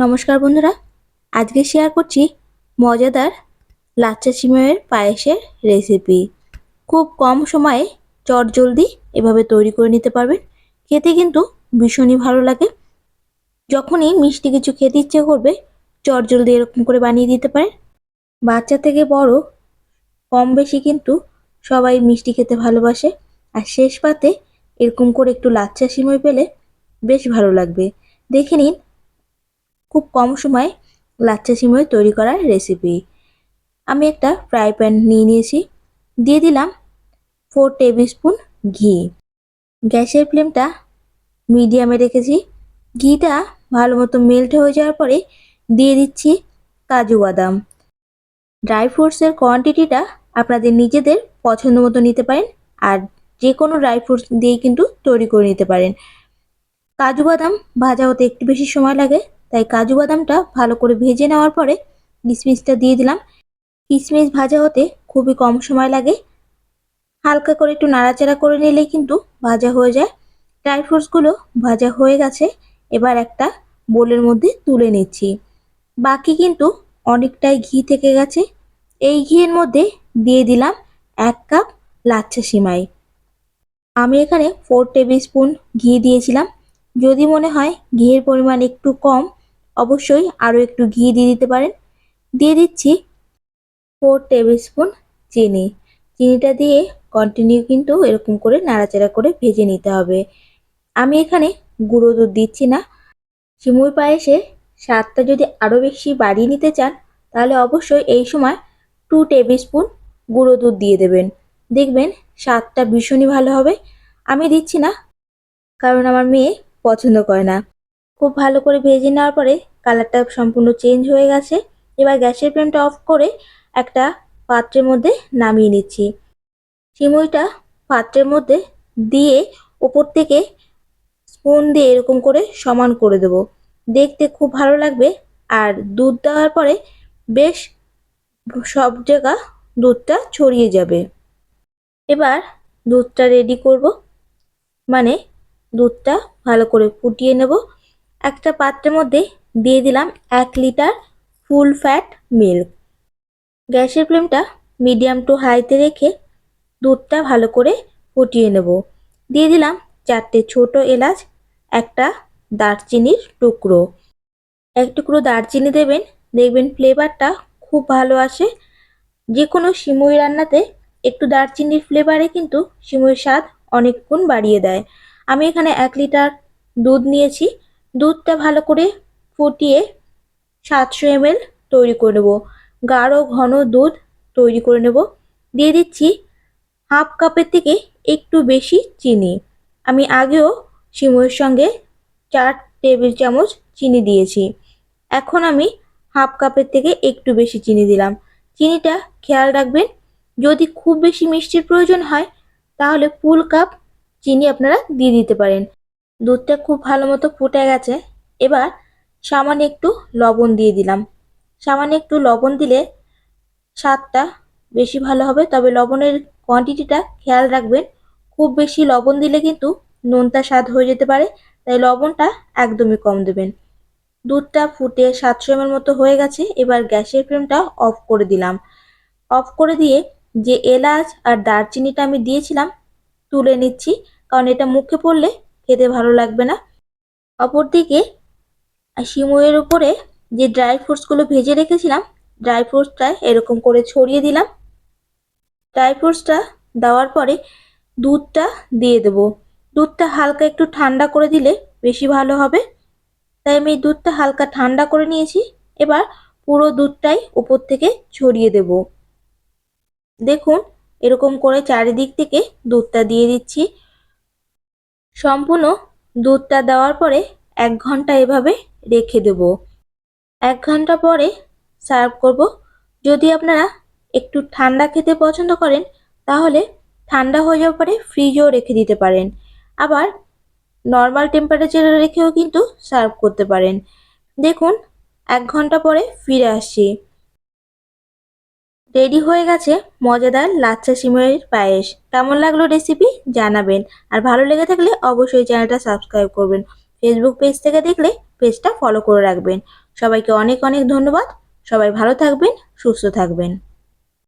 নমস্কার বন্ধুরা, আজকে শেয়ার করছি মজাদার লাচ্চা সিময়ের পায়েসের রেসিপি খুব কম সময়ে চটজলদি এভাবে তৈরি করে নিতে পারবেন। খেতে কিন্তু ভীষণই ভালো লাগে। যখনই মিষ্টি কিছু খেতে ইচ্ছে করবে চটজলদি এরকম করে বানিয়ে দিতে পারেন। বাচ্চা থেকে বড় কম বেশি কিন্তু সবাই মিষ্টি খেতে ভালোবাসে। আর শেষ পাতে এরকম করে একটু লাচ্চা সিময় পেলে বেশ ভালো লাগবে। দেখে নিন খুব কম সময়ে লাচ্চা সিমই তৈরি করার রেসিপি আমি একটা ফ্রাই প্যান নিয়ে নিয়েছি। দিয়ে দিলাম ফোর টেবিল স্পুন ঘি। গ্যাসের ফ্লেমটা মিডিয়ামে রেখেছি। ঘিটা ভালো মতো মেল্ট হয়ে যাওয়ার পরে দিয়ে দিচ্ছি কাজু বাদাম। ড্রাই ফ্রুটসের কোয়ান্টিটিটা আপনাদের নিজেদের পছন্দ মতো নিতে পারেন আর যে কোনো ড্রাই ফ্রুটস দিয়েই কিন্তু তৈরি করে নিতে পারেন। কাজু বাদাম ভাজা হতে একটু বেশি সময় লাগে। তাই কাজু বাদামটা ভালো করে ভেজে নেওয়ার পরে কিশমিশটা দিয়ে দিলাম। কিশমিশ ভাজা হতে খুবই কম সময় লাগে। হালকা করে একটু নাড়াচাড়া করে নিলেই কিন্তু ভাজা হয়ে যায়। ড্রাই ফ্রুটসগুলো ভাজা হয়ে গেছে। এবার একটা বোলের মধ্যে তুলে নিচ্ছি। বাকি কিন্তু অনেকটাই ঘি থেকে গেছে। এই ঘিয়ের মধ্যে দিয়ে দিলাম এক কাপ লাচ্ছা সিমাই। আমি এখানে ফোর টেবিল স্পুন ঘি দিয়েছিলাম। যদি মনে হয় ঘিয়ের পরিমাণ একটু কম অবশ্যই আরও একটু ঘি দিয়ে দিতে পারেন। দিয়ে দিচ্ছি ফোর টেবিল স্পুন চিনি। চিনিটা দিয়ে কন্টিনিউ কিন্তু এরকম করে নাড়াচাড়া করে ভেজে নিতে হবে। আমি এখানে গুঁড়ো দুধ দিচ্ছি না। সিমুই পায়েসে স্বাদটা যদি আরও বেশি বাড়িয়ে নিতে চান, তাহলে অবশ্যই এই সময় টু টেবিল স্পুন গুঁড়ো দুধ দিয়ে দেবেন। দেখবেন স্বাদটা ভীষণই ভালো হবে। আমি দিচ্ছি না, কারণ আমার মেয়ে পছন্দ করে না। খুব ভালো করে ভেজে নেওয়ার পরে কালারটা সম্পূর্ণ চেঞ্জ হয়ে গেছে। এবার গ্যাসের ফ্লেমটা অফ করে একটা পাত্রের মধ্যে নামিয়ে নিচ্ছি। সিমুইটা পাত্রের মধ্যে দিয়ে ওপর থেকে স্পুন দিয়ে এরকম করে সমান করে দেব। দেখতে খুব ভালো লাগবে। আর দুধ দেওয়ার পরে বেশ সব জায়গা দুধটা ছড়িয়ে যাবে। এবার দুধটা রেডি করব। মানে দুধটা ভালো করে ফুটিয়ে নেব। একটা পাত্রের মধ্যে দিয়ে দিলাম এক লিটার ফুল ফ্যাট মিল্ক। গ্যাসের ফ্লেমটা মিডিয়াম টু হাইতে রেখে দুধটা ভালো করে ফুটিয়ে নেব। দিয়ে দিলাম চারটে ছোট এলাচ, একটা দারচিনির টুকরো। এক টুকরো দারচিনি দেবেন, দেখবেন ফ্লেভারটা খুব ভালো আসে। যে কোনো সিমুই রান্নাতে একটু দারচিনির ফ্লেভারে কিন্তু সিমুইয়ের স্বাদ অনেক গুণ বাড়িয়ে দেয়। আমি এখানে এক লিটার দুধ নিয়েছি। দুধটা ভালো করে ফুটিয়ে সাতশো এমএল তৈরি করে নেব। গাঢ় ঘন দুধ তৈরি করে নেব। দিয়ে দিচ্ছি হাফ কাপের থেকে একটু বেশি চিনি। আমি আগেও সিমুয়ের সঙ্গে চার টেবিল চামচ চিনি দিয়েছি। এখন আমি হাফ কাপের থেকে একটু বেশি চিনি দিলাম। চিনিটা খেয়াল রাখবেন, যদি খুব বেশি মিষ্টির প্রয়োজন হয়, তাহলে ফুল কাপ চিনি আপনারা দিয়ে দিতে পারেন। দুধটা খুব ভালো মতো ফুটে গেছে। এবার সামান্য একটু লবণ দিয়ে দিলাম। সামান্য একটু লবণ দিলে স্বাদটা বেশি ভালো হবে, তবে লবণের কোয়ান্টিটিটা খেয়াল রাখবেন। খুব বেশি লবণ দিলে কিন্তু নোনতা স্বাদ হয়ে যেতে পারে, তাই লবণটা একদমই কম দেবেন। দুধটা ফুটে সাতশো এমএল মতো হয়ে গেছে, এবার গ্যাসের ফ্লেমটা অফ করে দিলাম। অফ করে দিয়ে যে এলাচ আর দারচিনিটা আমি দিয়েছিলাম, তুলে নিচ্ছি, কারণ এটা মুখে পড়লে খেতে ভালো লাগবে না। অপরদিকে সিমুয়ের উপরে যে ড্রাই ফ্রুটসগুলো ভেজে রেখেছিলাম ড্রাই ফ্রুটসটা এরকম করে ছড়িয়ে দিলাম। ড্রাই ফ্রুটসটা দেওয়ার পরে দুধটা দিয়ে দেব। দুধটা হালকা একটু ঠান্ডা করে দিলে বেশি ভালো হবে। তাই আমি দুধটা হালকা ঠান্ডা করে নিয়েছি। এবার পুরো দুধটাই উপর থেকে ছড়িয়ে দেব। দেখুন, এরকম করে চারিদিক থেকে দুধটা দিয়ে দিচ্ছি। সম্পূর্ণ দুধটা দেওয়ার পরে এক ঘণ্টা এভাবে রেখে দেব। এক ঘণ্টা পরে সার্ভ করব। যদি আপনারা একটু ঠান্ডা খেতে পছন্দ করেন, তাহলে ঠান্ডা হয়ে যাওয়ার পরে ফ্রিজেও রেখে দিতে পারেন। আবার নর্মাল টেম্পারেচারে রেখেও কিন্তু সার্ভ করতে পারেন। দেখুন, এক ঘণ্টা পরে ফিরে আসি রেডি হয়ে গেছে মজাদার লাচ্চা সিমের পায়েস। কেমন লাগল রেসিপি জানাবেন। আর ভালো লেগে থাকলে অবশ্যই চ্যানেলটা সাবস্ক্রাইব করবেন। ফেসবুক পেজ থেকে দেখলে পেজটা ফলো করে রাখবেন। সবাইকে অনেক অনেক ধন্যবাদ। সবাই ভালো থাকবেন সুস্থ থাকবেন।